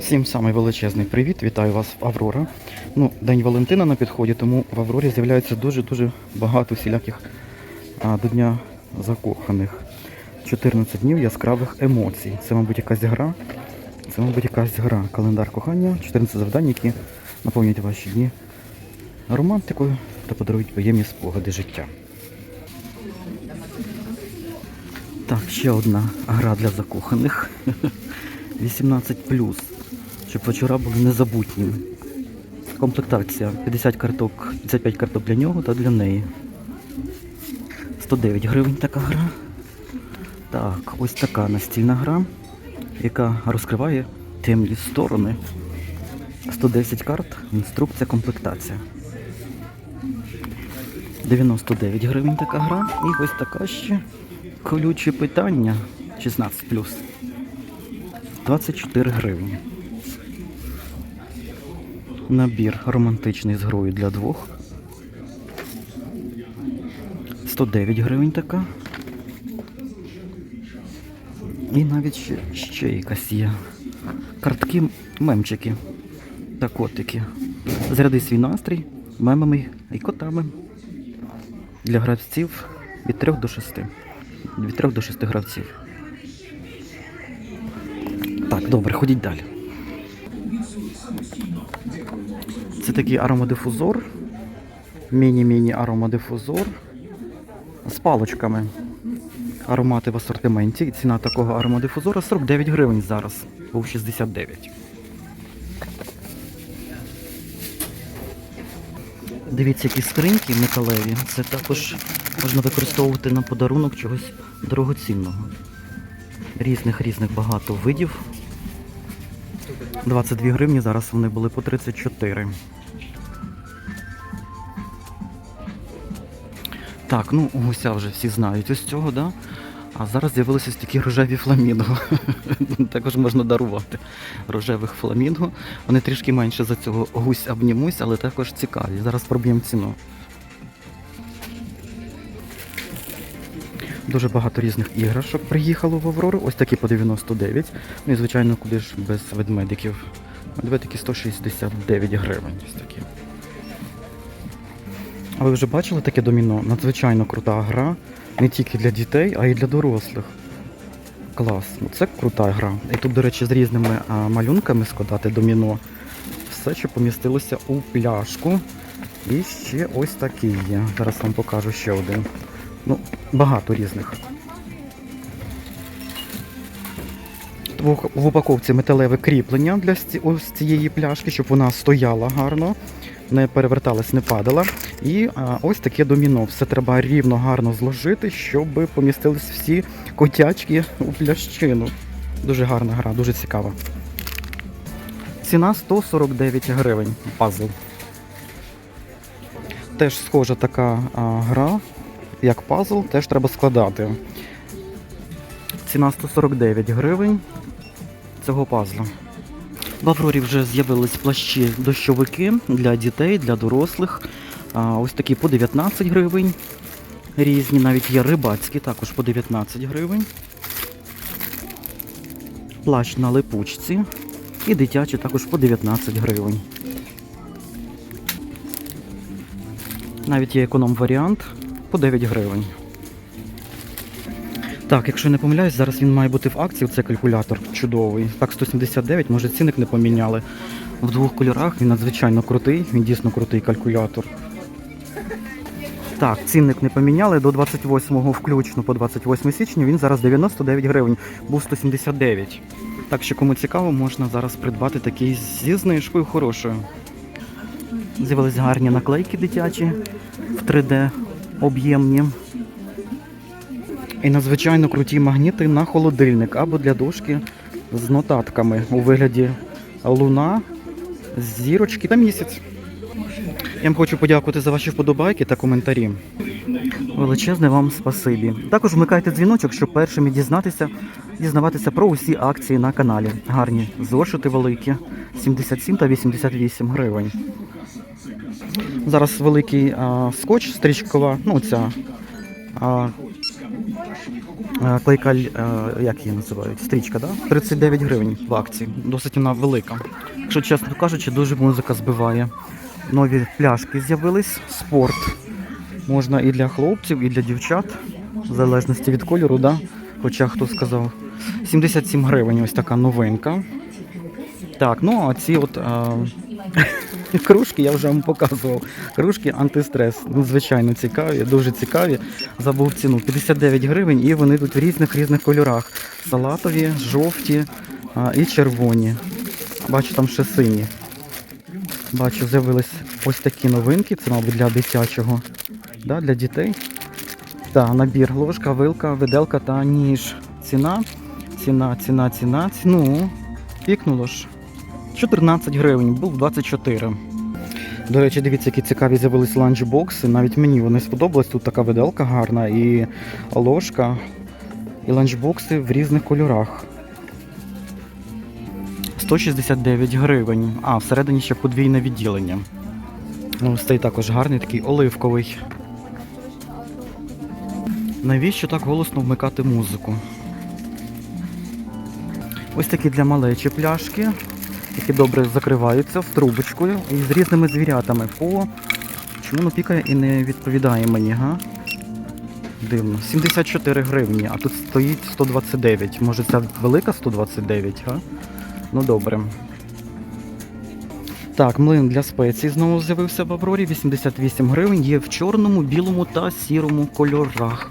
Всім самий величезний привіт, вітаю вас в Аврора. Ну, День Валентина на підході, тому в Аврорі з'являється дуже-дуже багато всіляких а, до Дня закоханих. 14 днів яскравих емоцій. Це, мабуть, якась гра. Це, мабуть, якась гра. Календар кохання, 14 завдань, які наповнюють ваші дні романтикою та подарують приємні спогади життя. Так, ще одна гра для закоханих. 18 щоб вечора були незабутніми. Комплектація 50 карток, 55 карток для нього та для неї. 109 гривень така гра. Так, ось така настільна гра, яка розкриває темні сторони. 110 карт, інструкція, комплектація. 99 гривень така гра. І ось така ще колюче питання 16 24 гривні. Набір романтичний з грою для двох. 109 гривень така. І навіть ще, ще якась є. Картки, мемчики та котики. Заряди свій настрій мемами і котами. Для гравців від 3 до 6. Від 3 до 6 гравців. Так, добре, ходіть далі. Це такий аромадифузор. Міні-міні аромадифузор з палочками. Аромати в асортименті. Ціна такого аромадифузора 49 гривень зараз. Був 69. Дивіться, які скриньки металеві. Це також можна використовувати на подарунок чогось дорогоцінного. Різних різних багато видів. 22 гривні, зараз вони були по 34. Так, ну гуся вже всі знають ось цього, да? А зараз з'явилися такі рожеві фламінго. Також можна дарувати рожевих фламінго. Вони трішки менше за цього гусь обнімусь, але також цікаві. Зараз проб'ємо ціну. Дуже багато різних іграшок приїхало в Аврору. Ось такі по 99. Ну і звичайно, куди ж без ведмедиків. Ведмедики 169 гривень. Ось такі. А ви вже бачили таке доміно? Надзвичайно крута гра. Не тільки для дітей, а й для дорослих. Клас. Ну, Це крута гра. І тут, до речі, з різними малюнками складати доміно. Все, що помістилося у пляшку. І ще ось такий є. Зараз вам покажу ще один. Ну, багато різних. В упаковці металеве кріплення для ось цієї пляшки, щоб вона стояла гарно, не переверталась, не падала. І ось таке доміно. Все треба рівно гарно зложити, щоб помістились всі котячки у плящину. Дуже гарна гра, дуже цікава. Ціна 149 гривень пазл. Теж схожа така а, гра, як пазл, теж треба складати. Ціна 149 гривень цього пазла. В Аврорі вже з'явились плащі дощовики для дітей, для дорослих. Ось такі по 19 гривень. Різні, навіть є рибацькі, також по 19 гривень. Плащ на липучці. І дитячі також по 19 гривень. Навіть є економ-варіант по 9 гривень. Так, якщо не помиляюсь, зараз він має бути в акції, це калькулятор чудовий. Так, 179, може цінник не поміняли. В двох кольорах він надзвичайно крутий, він дійсно крутий калькулятор. Так, цінник не поміняли до 28-го включно по 28 січня, він зараз 99 гривень, був 179. Так що кому цікаво, можна зараз придбати такий зі знижкою хорошою. З'явились гарні наклейки дитячі в 3D об'ємні. І надзвичайно круті магніти на холодильник або для дошки з нотатками у вигляді луна, зірочки та місяць. Я вам хочу подякувати за ваші вподобайки та коментарі. Величезне вам спасибі. Також вмикайте дзвіночок, щоб першими дізнатися, дізнаватися про усі акції на каналі. Гарні зошити великі, 77 та 88 гривень. Зараз великий а, скотч стрічкова, ну ця а, Е, Клейка, е, як її називають? Стрічка, да? 39 гривень в акції. Досить вона велика. Якщо чесно кажучи, дуже музика збиває. Нові пляшки з'явились. Спорт. Можна і для хлопців, і для дівчат, в залежності від кольору, да? Хоча хто сказав. 77 гривень ось така новинка. Так, ну а ці от е, кружки я вже вам показував. Кружки антистрес. Ну, звичайно, цікаві, дуже цікаві. Забув ціну 59 гривень, і вони тут в різних різних кольорах. Салатові, жовті а, і червоні. Бачу, там ще сині. Бачу, з'явились ось такі новинки. Це, мабуть, для дитячого, да, для дітей. Так, набір ложка, вилка, виделка та ніж. Ціна, ціна, ціна, ціна, ціну. Пікнуло ж. 14 гривень, був 24. До речі, дивіться, які цікаві з'явились ланчбокси. Навіть мені вони сподобались. Тут така виделка гарна і ложка, і ланчбокси в різних кольорах. 169 гривень. А, всередині ще подвійне відділення. Ну, ось цей також гарний, такий оливковий. Навіщо так голосно вмикати музику? Ось такі для малечі пляшки, які добре закриваються з трубочкою і з різними звірятами. По чому воно пікає і не відповідає мені, га? Дивно. 74 гривні, а тут стоїть 129. Може ця велика 129, га? Ну добре. Так, млин для спецій знову з'явився в Аврорі. 88 гривень. Є в чорному, білому та сірому кольорах.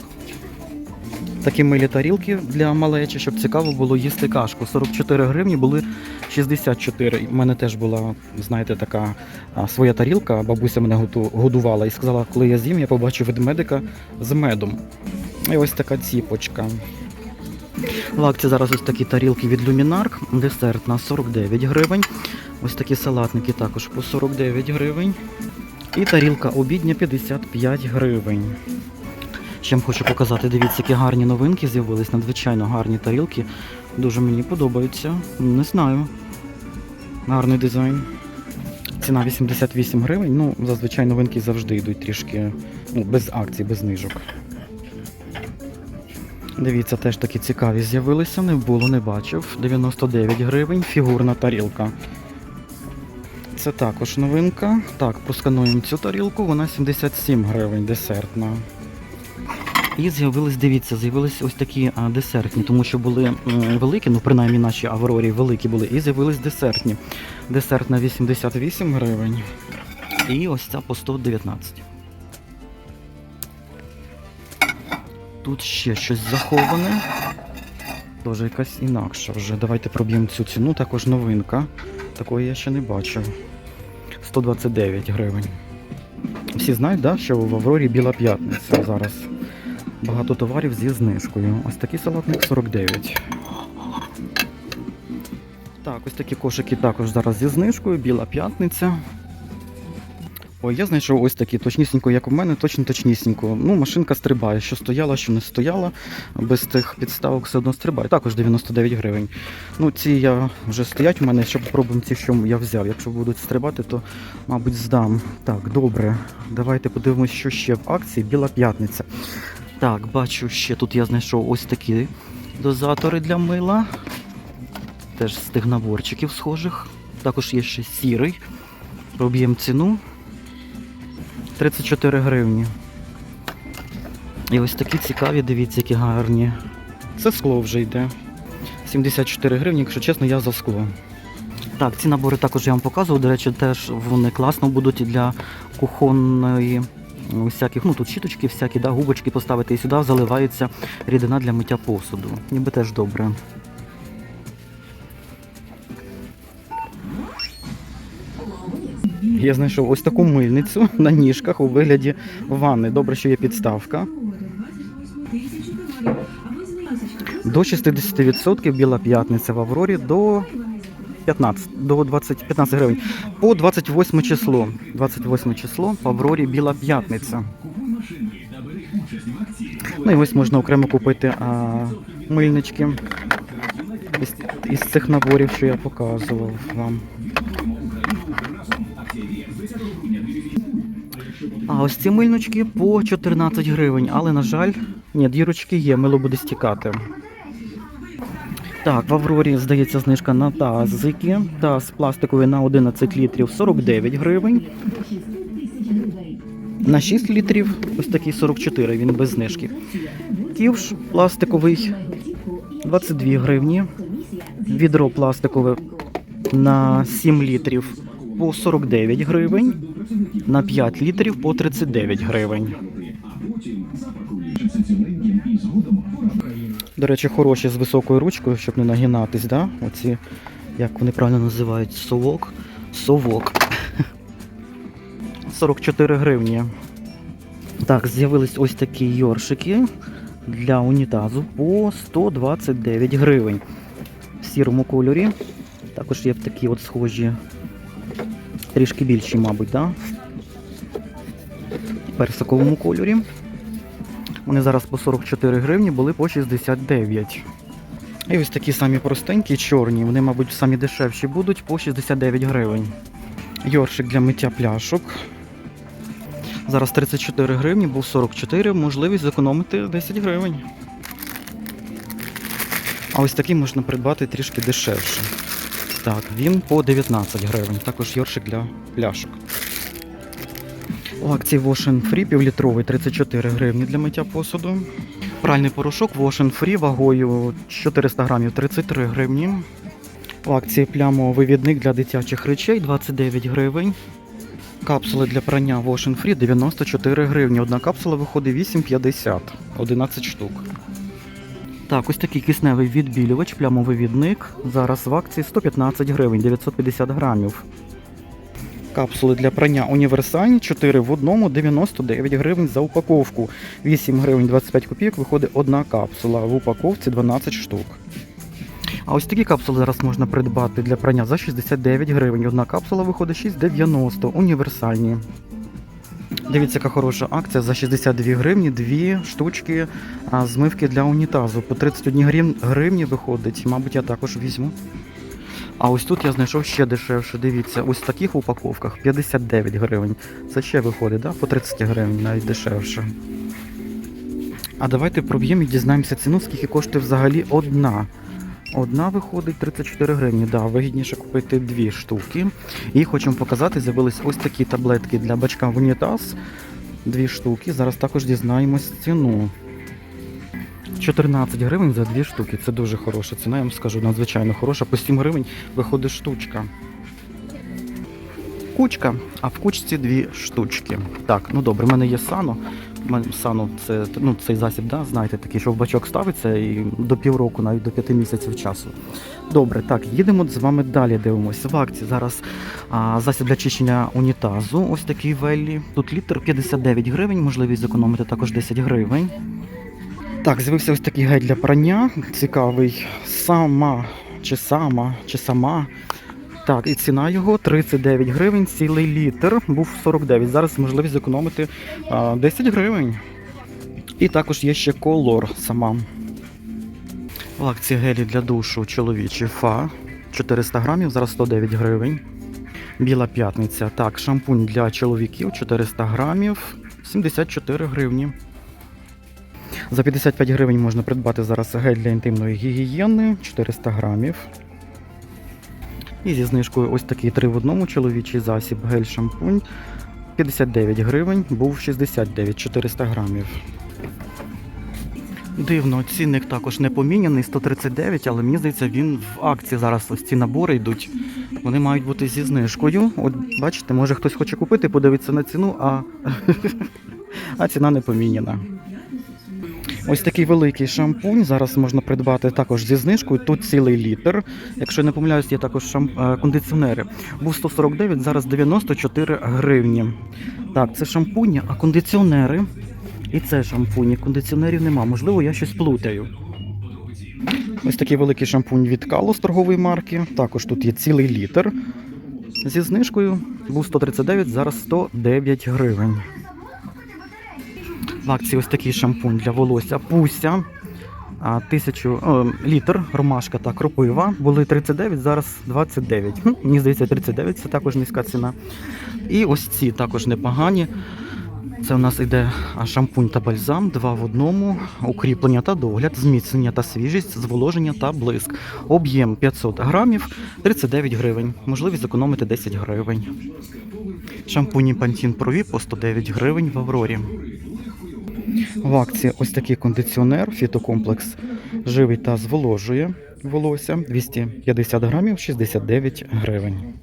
Такі милі тарілки для малечі, щоб цікаво було їсти кашку. 44 гривні були 64. У мене теж була, знаєте, така своя тарілка. Бабуся мене годувала і сказала, коли я з'їм, я побачу ведмедика з медом. І ось така ціпочка. В акції зараз ось такі тарілки від Люмінарк. Десерт на 49 гривень. Ось такі салатники також по 49 гривень. І тарілка обідня 55 гривень. Ще вам хочу показати, дивіться, які гарні новинки з'явились, надзвичайно гарні тарілки. Дуже мені подобаються. Не знаю. Гарний дизайн. Ціна 88 гривень. Ну, зазвичай новинки завжди йдуть трішки ну, без акцій, без знижок. Дивіться, теж такі цікаві з'явилися, не було, не бачив. 99 гривень, фігурна тарілка. Це також новинка. Так, проскануємо цю тарілку, вона 77 гривень десертна. І з'явились, дивіться, з'явились ось такі а, десертні, тому що були м, великі, ну принаймні наші Аврорі великі були, і з'явились десертні. Десерт на 88 гривень. І ось ця по 119. Тут ще щось заховане. Тоже якась інакша вже. Давайте проб'ємо цю ціну. Також новинка. Такої я ще не бачив. 129 гривень. Всі знають, да, що в Аврорі біла п'ятниця зараз. Багато товарів зі знижкою. Ось такий салатник 49. Так, ось такі кошики також зараз зі знижкою, біла п'ятниця. Ой, я знайшов ось такі, точнісінько, як у мене, точно точнісінько. Ну, машинка стрибає, що стояла, що не стояла. Без тих підставок все одно стрибає. Також 99 гривень. Ну, ці я вже стоять у мене, щоб попробуємо ті, що я взяв. Якщо будуть стрибати, то, мабуть, здам. Так, добре. Давайте подивимось, що ще в акції. Біла п'ятниця. Так, бачу, ще тут я знайшов ось такі дозатори для мила. Теж з тих наборчиків схожих. Також є ще сірий. Проб'ємо ціну. 34 гривні. І ось такі цікаві, дивіться, які гарні. Це скло вже йде. 74 гривні, якщо чесно, я за скло. Так, ці набори також я вам показував. До речі, теж вони класно будуть і для кухонної всяких, ну тут щіточки всякі, да, губочки поставити і сюди заливається рідина для миття посуду. Ніби теж добре. Я знайшов ось таку мильницю на ніжках у вигляді ванни. Добре, що є підставка. До 60% біла п'ятниця в Аврорі до 15, до 20, 15 гривень. По 28 число. 28 число в Аврорі біла п'ятниця. Ну і ось можна окремо купити а, мильнички із, із цих наборів, що я показував вам. А ось ці мильнички по 14 гривень, але, на жаль, Ні, дірочки є, мило буде стікати. Так, в Аврорі, здається, знижка на тазики. Таз пластиковий на 11 літрів 49 гривень. На 6 літрів ось такий 44, він без знижки. Ківш пластиковий 22 гривні. Відро пластикове на 7 літрів по 49 гривень. На 5 літрів по 39 гривень. До речі, хороші з високою ручкою, щоб не нагинатись, да? Оці, як вони правильно називають, совок. Совок. 44 гривні. Так, з'явились ось такі йоршики для унітазу по 129 гривень. В сірому кольорі. Також є такі от схожі, трішки більші, мабуть, да? персиковому кольорі. Вони зараз по 44 гривні були по 69. І ось такі самі простенькі, чорні, вони, мабуть, самі дешевші будуть по 69 гривень. Йоршик для миття пляшок. Зараз 34 гривні, був 44, можливість зекономити 10 гривень. А ось такий можна придбати трішки дешевше. Так, він по 19 гривень. Також йоршик для пляшок. У акції Wash Free півлітровий 34 гривні для миття посуду. Пральний порошок Wash Free вагою 400 грамів 33 гривні. У акції плямовий вивідник для дитячих речей 29 гривень. Капсули для прання Wash Free 94 гривні. Одна капсула виходить 8,50, 11 штук. Так, ось такий кисневий відбілювач, плямовий відник. Зараз в акції 115 гривень, 950 грамів. Капсули для прання універсальні 4 в одному 99 гривень за упаковку. 8 гривень 25 копійок виходить одна капсула. В упаковці 12 штук. А ось такі капсули зараз можна придбати для прання за 69 гривень. Одна капсула виходить 6,90 універсальні. Дивіться, яка хороша акція за 62 гривні, дві штучки змивки для унітазу. По 31 гривні виходить. Мабуть, я також візьму. А ось тут я знайшов ще дешевше. Дивіться, ось в таких упаковках 59 гривень. Це ще виходить, да? по 30 гривень, навіть дешевше. А давайте проб'ємо і дізнаємося ціну, скільки коштує взагалі одна. Одна виходить 34 гривні. Да, вигідніше купити дві штуки. І хочемо показати, з'явились ось такі таблетки для бачка в унітаз. Дві штуки. Зараз також дізнаємось ціну. 14 гривень за дві штуки. Це дуже хороша ціна, я вам скажу, надзвичайно хороша. По 7 гривень виходить штучка. Кучка, а в кучці дві штучки. Так, ну добре, в мене є сано. Сано це ну, цей засіб, да, знаєте, такий, що в бачок ставиться і до півроку, навіть до п'яти місяців часу. Добре, так, їдемо з вами далі. Дивимося. В акції зараз а, засіб для чищення унітазу. Ось такий веллі. Тут літр 59 гривень, можливість зекономити також 10 гривень. Так, з'явився ось такий гель для прання. Цікавий. Сама чи сама, чи сама. Так, і ціна його 39 гривень, цілий літр. Був 49. Зараз можливість зекономити а, 10 гривень. І також є ще колор сама. В акції гелі для душу чоловічі фа 400 грамів, зараз 109 гривень. Біла п'ятниця. Так, шампунь для чоловіків 400 грамів, 74 гривні. За 55 гривень можна придбати зараз гель для інтимної гігієни 400 грамів. І зі знижкою ось такий 3 в одному чоловічий засіб гель шампунь 59 гривень, був 69 400 грамів. Дивно, цінник також не поміняний, 139, але мені здається, він в акції зараз ось ці набори йдуть. Вони мають бути зі знижкою. От бачите, може хтось хоче купити, подивитися на ціну, а, а ціна не поміняна. Ось такий великий шампунь. Зараз можна придбати також зі знижкою. Тут цілий літр. Якщо я не помиляюсь, є також шам... е, кондиціонери. Був 149, зараз 94 гривні. Так, це шампуні, а кондиціонери. І це шампуні. Кондиціонерів нема. Можливо, я щось плутаю. Ось такий великий шампунь від Кало з торгової марки. Також тут є цілий літр. Зі знижкою був 139, зараз 109 гривень. В акції ось такий шампунь для волосся Пуся. Тисячу о, літр, ромашка та кропива. Були 39, зараз 29. Хм, мені здається, 39 це також низька ціна. І ось ці також непогані. Це у нас іде шампунь та бальзам, два в одному, укріплення та догляд, зміцнення та свіжість, зволоження та блиск. Об'єм 500 грамів, 39 гривень. Можливість зекономити 10 гривень. Шампуні Pro V по 109 гривень в Аврорі. В акції ось такий кондиціонер, фітокомплекс живий та зволожує волосся 250 грамів 69 гривень.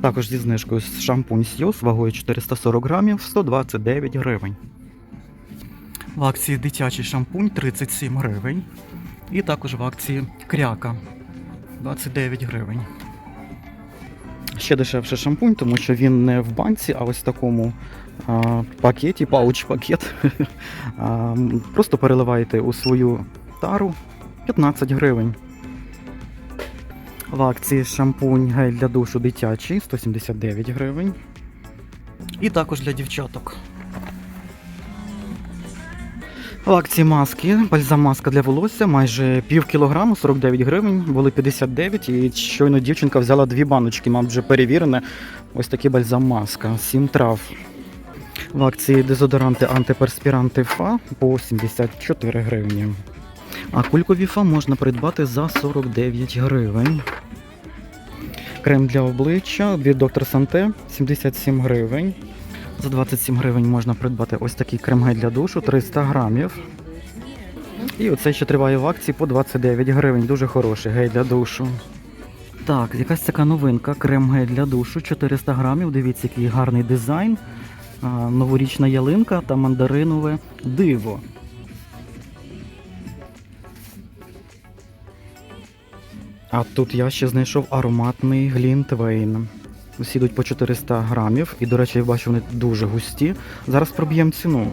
Також зі знижкою шампунь Сйоз вагою 440 грамів 129 гривень. В акції дитячий шампунь 37 гривень. І також в акції кряка 29 гривень. Ще дешевше шампунь, тому що він не в банці, а ось в такому пакеті, пауч-пакет. Просто переливаєте у свою тару 15 гривень. В акції шампунь гель для душу дитячий 179 гривень. І також для дівчаток. В акції маски, бальзам маска для волосся майже пів кілограму, 49 гривень, були 59, і щойно дівчинка взяла дві баночки, мабуть, вже перевірене. Ось такий бальзам маска, 7 трав. В акції дезодоранти антиперспіранти ФА по 74 гривні. А кулькові фа можна придбати за 49 гривень. Крем для обличчя від Dr. Санте 77 гривень. За 27 гривень можна придбати ось такий крем-гель для душу 300 грамів. І оцей ще триває в акції по 29 гривень. Дуже хороший гель для душу. Так, якась така новинка. Крем-гель для душу 400 грамів. Дивіться, який гарний дизайн. Новорічна ялинка та мандаринове диво. А тут я ще знайшов ароматний глінтвейн. Усі по 400 грамів. І, до речі, я бачу, вони дуже густі. Зараз проб'ємо ціну.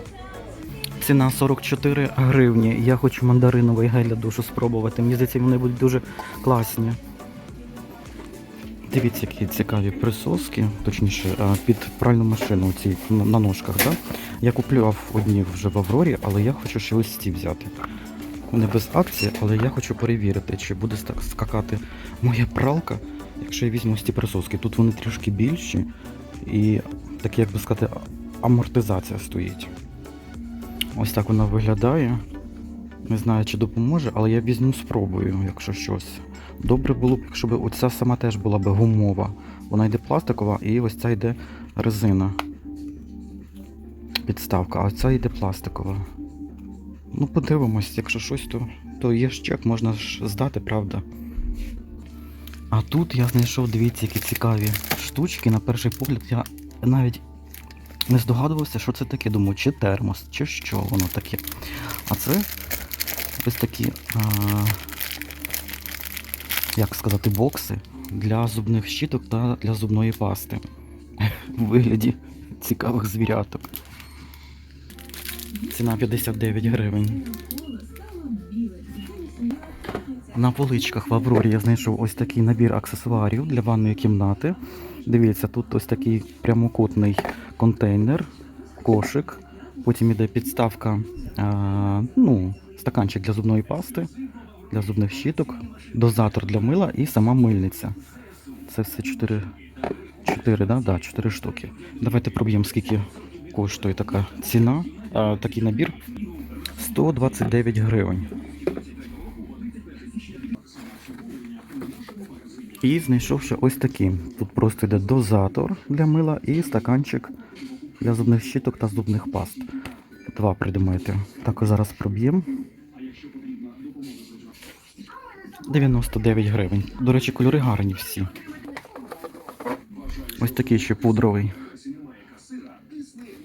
Ціна 44 гривні. Я хочу мандариновий гель для душу спробувати. Мені здається, вони будуть дуже класні. Дивіться, які цікаві присоски, точніше, під пральну машину ці на ножках. Да? Я купляв одні вже в Аврорі, але я хочу ще ось ці взяти. Вони без акції, але я хочу перевірити, чи буде скакати моя пралка, якщо я візьму ось ці присоски. Тут вони трішки більші і таке, як би сказати, амортизація стоїть. Ось так вона виглядає. Не знаю, чи допоможе, але я візьму спробую, якщо щось. Добре було б, якщо оця сама теж була б гумова. Вона йде пластикова і ось ця йде резина. Підставка, а ця йде пластикова. Ну, подивимось, якщо щось, то, то є ж чек, можна ж здати, правда. А тут я знайшов, дивіться, які цікаві штучки. На перший погляд я навіть не здогадувався, що це таке. Думаю, чи термос, чи що воно таке. А це ось такі, а, як сказати, бокси для зубних щіток та для зубної пасти. У вигляді цікавих звіряток. Ціна 59 гривень. На поличках в Аврорі я знайшов ось такий набір аксесуарів для ванної кімнати. Дивіться, тут ось такий прямокутний контейнер, кошик. Потім іде підставка, а, ну, стаканчик для зубної пасти, для зубних щіток, дозатор для мила і сама мильниця. Це все 4, 4, да? Да, 4 штуки. Давайте проб'ємо, скільки коштує така ціна. А, такий набір 129 гривень. І знайшов ще ось такий. Тут просто йде дозатор для мила і стаканчик для зубних щіток та зубних паст. Два предмети. Так, зараз проб'ємо. 99 гривень. До речі, кольори гарні всі. Ось такий ще пудровий.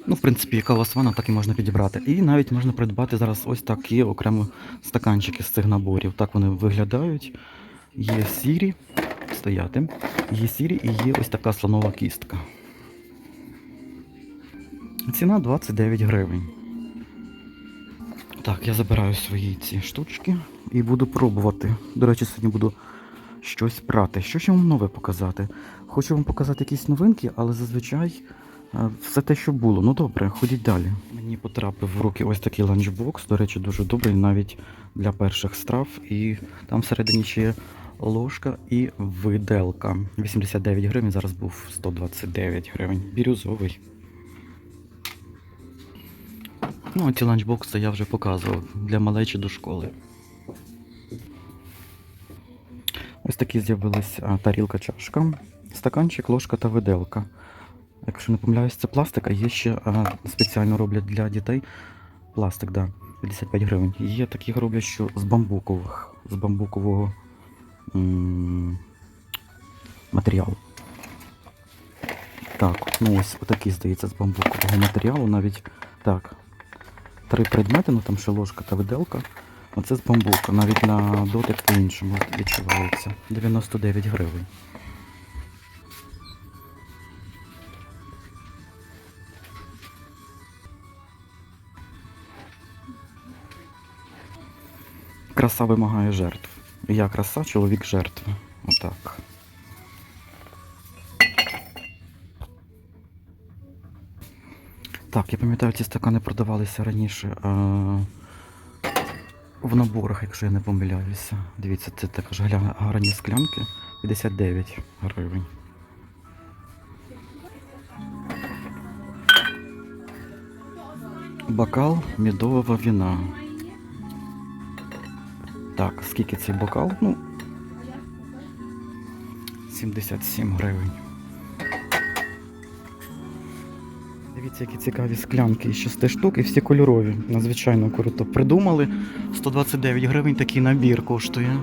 Ну, в принципі, яка у вас ванна, так і можна підібрати. І навіть можна придбати зараз ось такі окремо стаканчики з цих наборів. Так вони виглядають. Є сірі, стояти. Є сірі і є ось така слонова кістка. Ціна 29 гривень. Так, я забираю свої ці штучки і буду пробувати. До речі, сьогодні буду щось прати. Що ще вам нове показати? Хочу вам показати якісь новинки, але зазвичай е, все те, що було. Ну добре, ходіть далі. Мені потрапив в руки ось такий ланчбокс. До речі, дуже добрий навіть для перших страв. І там всередині ще є ложка і виделка. 89 гривень, зараз був 129 гривень. Бірюзовий. Ну, ці ланчбокси я вже показував для малечі до школи. Ось такі з'явились тарілка, чашка, стаканчик, ложка та виделка. Якщо не помиляюсь, це пластик, а є ще а, спеціально роблять для дітей пластик, да, 55 гривень. Є такі роблять, що з бамбукових, з бамбукового матеріалу. Так, ну ось отакий, здається, з бамбукового матеріалу навіть так. Три предмети, ну там ще ложка та виделка. Оце з бамбука, навіть на дотик по-іншому відчувається. 99 гривень. Краса вимагає жертв. Я краса, чоловік жертва. Отак. Так, я пам'ятаю, ці стакани продавалися раніше а, в наборах, якщо я не помиляюся. Дивіться, це також гарні склянки. 59 гривень. Бокал медового вина. Так, скільки цей бокал? Ну. 77 гривень. Дивіться, які цікаві склянки, 6 штук і всі кольорові. Надзвичайно круто придумали. 129 гривень такий набір коштує.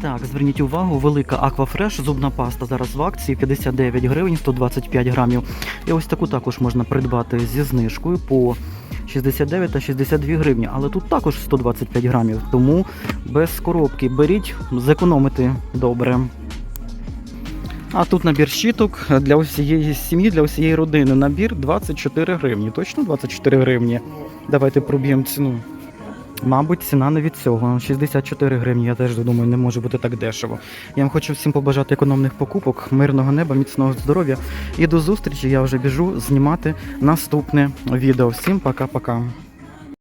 Так, зверніть увагу, велика Aquafresh зубна паста зараз в акції 59 гривень 125 грамів. І ось таку також можна придбати зі знижкою по 69 та 62 гривні, але тут також 125 грамів, тому без коробки беріть, зекономити добре. А тут набір щіток для усієї сім'ї, для усієї родини. Набір 24 гривні. Точно 24 гривні. Давайте проб'ємо ціну. Мабуть, ціна не від цього. 64 гривні, я теж думаю, не може бути так дешево. Я вам хочу всім побажати економних покупок, мирного неба, міцного здоров'я. І до зустрічі. Я вже біжу знімати наступне відео. Всім пока-пока.